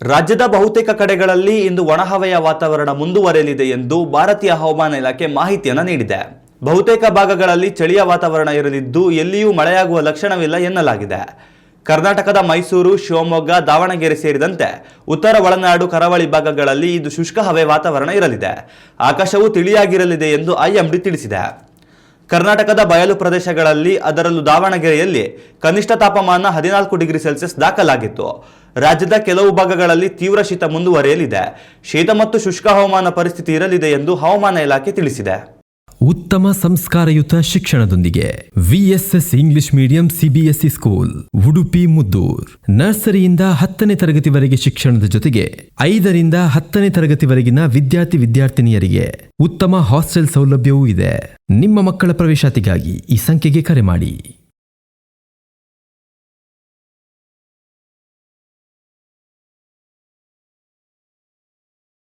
ರಾಜ್ಯದ ಬಹುತೇಕ ಕಡೆಗಳಲ್ಲಿ ಇಂದು ಒಣಹವೆಯ ವಾತಾವರಣ ಮುಂದುವರೆಯಲಿದೆ ಎಂದು ಭಾರತೀಯ ಹವಾಮಾನ ಇಲಾಖೆ ಮಾಹಿತಿಯನ್ನು ನೀಡಿದೆ. ಬಹುತೇಕ ಭಾಗಗಳಲ್ಲಿ ಚಳಿಯ ವಾತಾವರಣ ಇರಲಿದ್ದು ಎಲ್ಲಿಯೂ ಮಳೆಯಾಗುವ ಲಕ್ಷಣವಿಲ್ಲ ಎನ್ನಲಾಗಿದೆ. ಕರ್ನಾಟಕದ ಮೈಸೂರು, ಶಿವಮೊಗ್ಗ, ದಾವಣಗೆರೆ ಸೇರಿದಂತೆ ಉತ್ತರ ಒಳನಾಡು, ಕರಾವಳಿ ಭಾಗಗಳಲ್ಲಿ ಇದು ಶುಷ್ಕ ಹವೆ ವಾತಾವರಣ ಇರಲಿದೆ. ಆಕಾಶವು ತಿಳಿಯಾಗಿರಲಿದೆ ಎಂದು ಐಎಂಡಿ ತಿಳಿಸಿದೆ. ಕರ್ನಾಟಕದ ಬಯಲು ಪ್ರದೇಶಗಳಲ್ಲಿ ಅದರಲ್ಲೂ ದಾವಣಗೆರೆಯಲ್ಲಿ ಕನಿಷ್ಠ ತಾಪಮಾನ ಹದಿನಾಲ್ಕು ಡಿಗ್ರಿ ಸೆಲ್ಸಿಯಸ್ ದಾಖಲಾಗಿತ್ತು. ರಾಜ್ಯದ ಕೆಲವು ಭಾಗಗಳಲ್ಲಿ ತೀವ್ರ ಶೀತ ಮುಂದುವರಿಯಲಿದೆ. ಶೀತ ಮತ್ತು ಶುಷ್ಕ ಹವಾಮಾನ ಪರಿಸ್ಥಿತಿ ಇರಲಿದೆ ಎಂದು ಹವಾಮಾನ ಇಲಾಖೆ ತಿಳಿಸಿದೆ. ಉತ್ತಮ ಸಂಸ್ಕಾರಯುತ ಶಿಕ್ಷಣದೊಂದಿಗೆ VSS English medium CBSE school, Udupi, Muddur. ನರ್ಸರಿಯಿಂದ ಹತ್ತನೇ ತರಗತಿವರೆಗೆ ಶಿಕ್ಷಣದ ಜೊತೆಗೆ ಐದರಿಂದ ಹತ್ತನೇ ತರಗತಿವರೆಗಿನ ವಿದ್ಯಾರ್ಥಿ ವಿದ್ಯಾರ್ಥಿನಿಯರಿಗೆ ಉತ್ತಮ ಹಾಸ್ಟೆಲ್ ಸೌಲಭ್ಯವೂ ಇದೆ. ನಿಮ್ಮ ಮಕ್ಕಳ ಪ್ರವೇಶಾತಿಗಾಗಿ ಈ ಸಂಖ್ಯೆಗೆ ಕರೆ ಮಾಡಿ.